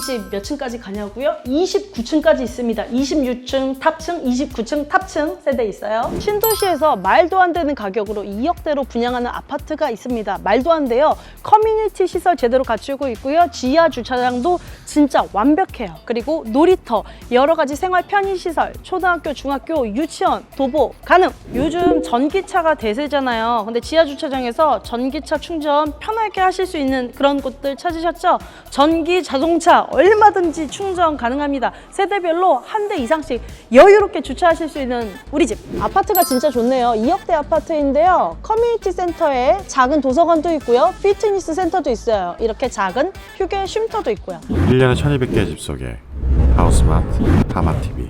집 몇 층까지 가냐고요? 29층까지 있습니다. 26층 탑층, 29층 탑층 세대 있어요. 신도시에서 말도 안 되는 가격으로 2억대로 분양하는 아파트가 있습니다. 말도 안 돼요. 커뮤니티 시설 제대로 갖추고 있고요. 지하 주차장도 진짜 완벽해요. 그리고 놀이터, 여러 가지 생활 편의 시설, 초등학교, 중학교, 유치원, 도보 가능. 요즘 전기차가 대세잖아요. 근데 지하 주차장에서 전기차 충전 편하게 하실 수 있는 그런 곳들 찾으셨죠? 전기 자동차 얼마든지 충전 가능합니다. 세대별로 한 대 이상씩 여유롭게 주차하실 수 있는 우리 집. 아파트가 진짜 좋네요. 2억대 아파트인데요. 커뮤니티 센터에 작은 도서관도 있고요. 피트니스 센터도 있어요. 이렇게 작은 휴게 쉼터도 있고요. 1년에 1200개의 집 속에 하우스마트 하마TV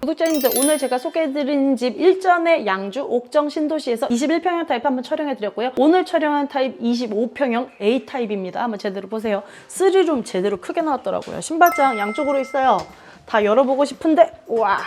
구독자님들 오늘 제가 소개해드린 집 일전에 양주 옥정 신도시에서 21평형 타입 한번 촬영해드렸고요. 오늘 촬영한 타입 25평형 A 타입입니다. 한번 제대로 보세요. 3룸 제대로 크게 나왔더라고요. 신발장 양쪽으로 있어요. 다 열어보고 싶은데 와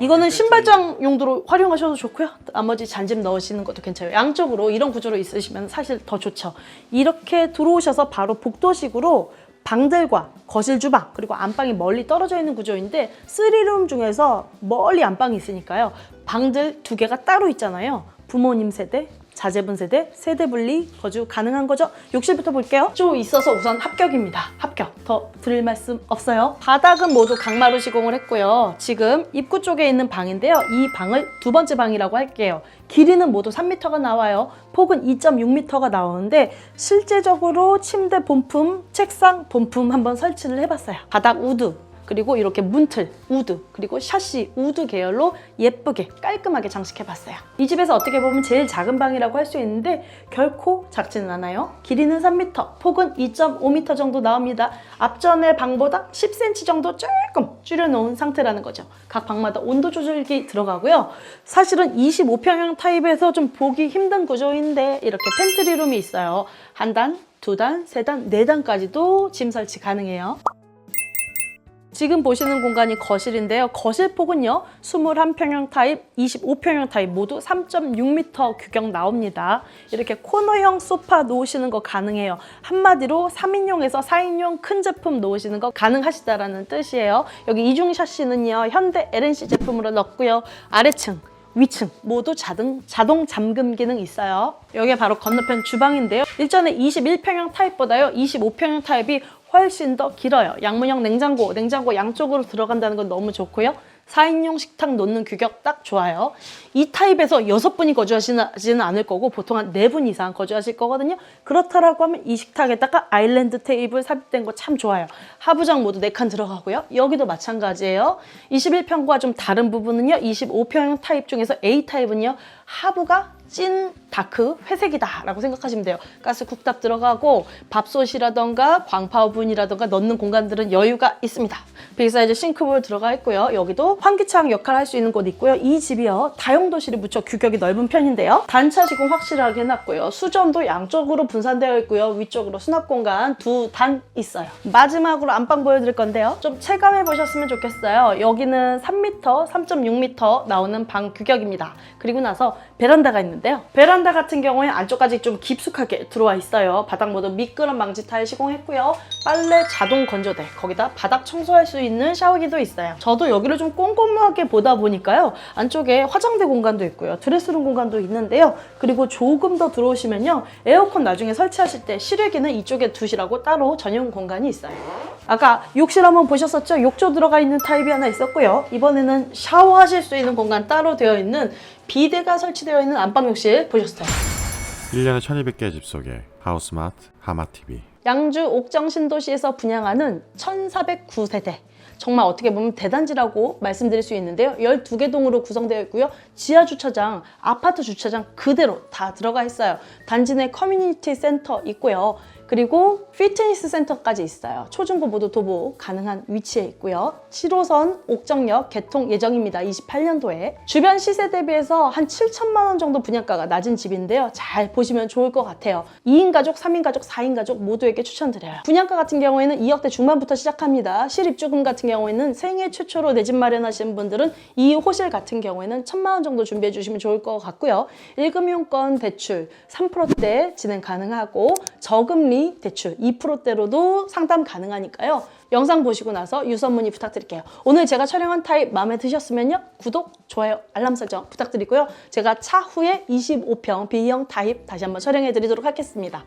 이거는 신발장 용도로 활용하셔도 좋고요. 나머지 잔집 넣으시는 것도 괜찮아요. 양쪽으로 이런 구조로 있으시면 사실 더 좋죠. 이렇게 들어오셔서 바로 복도식으로 방들과 거실 주방 그리고 안방이 멀리 떨어져 있는 구조인데 3룸 중에서 멀리 안방이 있으니까요. 방들 두 개가 따로 있잖아요. 부모님 세대, 자제분 세대, 세대 분리 거주 가능한 거죠? 욕실부터 볼게요. 쭉 있어서 우선 합격입니다. 합격. 더 드릴 말씀 없어요. 바닥은 모두 강마루 시공을 했고요. 지금 입구 쪽에 있는 방인데요. 이 방을 두 번째 방이라고 할게요. 길이는 모두 3m가 나와요. 폭은 2.6m가 나오는데 실제적으로 침대 본품, 책상 본품 한번 설치를 해봤어요. 바닥 우드, 그리고 이렇게 문틀, 우드, 그리고 샤시, 우드 계열로 예쁘게 깔끔하게 장식해봤어요. 이 집에서 어떻게 보면 제일 작은 방이라고 할 수 있는데 결코 작지는 않아요. 길이는 3m, 폭은 2.5m 정도 나옵니다. 앞전의 방보다 10cm 정도 조금 줄여놓은 상태라는 거죠. 각 방마다 온도 조절기 들어가고요. 사실은 25평형 타입에서 좀 보기 힘든 구조인데 이렇게 팬트리룸이 있어요. 한 단, 두 단, 세 단, 네 단까지도 짐 설치 가능해요. 지금 보시는 공간이 거실인데요. 거실 폭은요. 21평형 타입, 25평형 타입 모두 3.6m 규격 나옵니다. 이렇게 코너형 소파 놓으시는 거 가능해요. 한마디로 3인용에서 4인용 큰 제품 놓으시는 거 가능하시다라는 뜻이에요. 여기 이중 샤시는요. 현대 LNC 제품으로 넣고요. 아래층 위층 모두 자동, 자동 잠금 기능 있어요. 여기가 바로 건너편 주방인데요. 일전에 21평형 타입보다요. 25평형 타입이 훨씬 더 길어요. 양문형 냉장고, 냉장고 양쪽으로 들어간다는 건 너무 좋고요. 4인용 식탁 놓는 규격 딱 좋아요. 이 타입에서 여섯 분이 거주하시지는 않을 거고 보통 한네분 이상 거주하실 거거든요. 그렇다라고 하면 이 식탁에다가 아일랜드 테이블 삽입된 거 참 좋아요. 하부장 모두 네칸 들어가고요. 여기도 마찬가지예요. 21평과 좀 다른 부분은요. 25평 타입 중에서 A 타입은요. 하부가 찐 다크 회색이다 라고 생각하시면 돼요. 가스 쿡탑 들어가고 밥솥이라던가 광파 오븐이라던가 넣는 공간들은 여유가 있습니다. 빅사이즈 싱크볼 들어가 있고요. 여기도 환기창 역할을 할 수 있는 곳 있고요. 이 집이요. 다용도실이 무척 규격이 넓은 편인데요. 단차 시공 확실하게 해놨고요. 수전도 양쪽으로 분산되어 있고요. 위쪽으로 수납 공간 두 단 있어요. 마지막으로 안방 보여드릴 건데요. 좀 체감해 보셨으면 좋겠어요. 여기는 3m, 3.6m 나오는 방 규격입니다. 그리고 나서 베란다가 있는데요. 베란다 같은 경우에 안쪽까지 좀 깊숙하게 들어와 있어요. 바닥 모두 미끄럼 방지 타일 시공했고요. 빨래 자동 건조대, 거기다 바닥 청소할 수 있는 샤워기도 있어요. 저도 여기를 좀 꼼꼼하게 보다 보니까요. 안쪽에 화장대 공간도 있고요. 드레스룸 공간도 있는데요. 그리고 조금 더 들어오시면요. 에어컨 나중에 설치하실 때 실외기는 이쪽에 두시라고 따로 전용 공간이 있어요. 아까 욕실 한번 보셨었죠? 욕조 들어가 있는 타입이 하나 있었고요. 이번에는 샤워하실 수 있는 공간 따로 되어 있는 비데가 설치되어 있는 안방 욕실 보셨어요. 1년에 1200개의 집 속에 하우스마트 하마TV 양주 옥정 신도시에서 분양하는 1409세대. 정말 어떻게 보면 대단지라고 말씀드릴 수 있는데요. 12개 동으로 구성되어 있고요. 지하 주차장, 아파트 주차장 그대로 다 들어가 있어요. 단지 내 커뮤니티 센터 있고요. 그리고 피트니스 센터까지 있어요. 초중고 모두 도보 가능한 위치에 있고요. 7호선 옥정역 개통 예정입니다. 28년도에. 주변 시세 대비해서 한 7천만 원 정도 분양가가 낮은 집인데요. 잘 보시면 좋을 것 같아요. 2인 가족, 3인 가족, 4인 가족 모두에게 추천드려요. 분양가 같은 경우에는 2억대 중반부터 시작합니다. 실입주금 같은 경우에는 생애 최초로 내 집 마련하시는 분들은 이 호실 같은 경우에는 천만 원 정도 준비해 주시면 좋을 것 같고요. 1금융권 대출 3%대 진행 가능하고 저금리 대출 2%대로도 상담 가능하니까요. 영상 보시고 나서 유선 문의 부탁드릴게요. 오늘 제가 촬영한 타입 마음에 드셨으면요. 구독, 좋아요, 알람 설정 부탁드리고요. 제가 차후에 25평 B형 타입 다시 한번 촬영해 드리도록 하겠습니다.